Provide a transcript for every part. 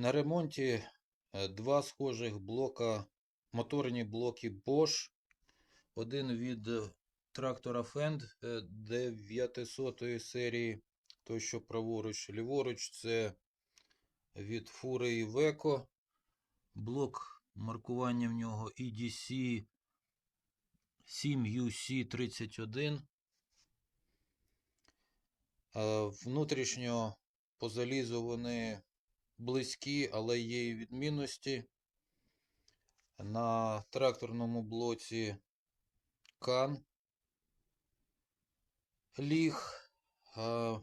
На ремонті е, два схожих блока, моторні блоки Bosch. Один від е, трактора Fend е, 900 серії, той, що праворуч, ліворуч, це від фури Iveco. Блок маркування в нього EDC 7UC31. Е, Внутрішньо по залізу вони близькі, але є і відмінності. На тракторному блоці кан ліг. е,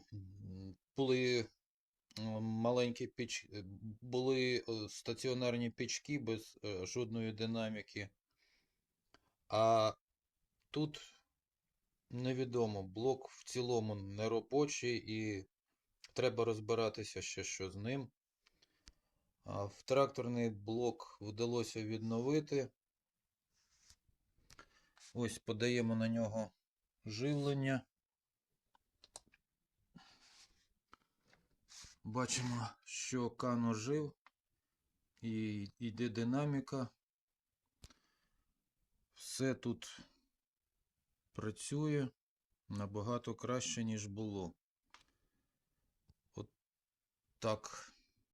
Були маленькі піч... е, були е, стаціонарні пічки без е, жодної динаміки. А тут невідомо, блок в цілому неробочий і треба розбиратися ще що з ним. В тракторний блок вдалося відновити. Ось подаємо на нього живлення. Бачимо, що кан ожив і йде динаміка. Все тут працює набагато краще, ніж було. От так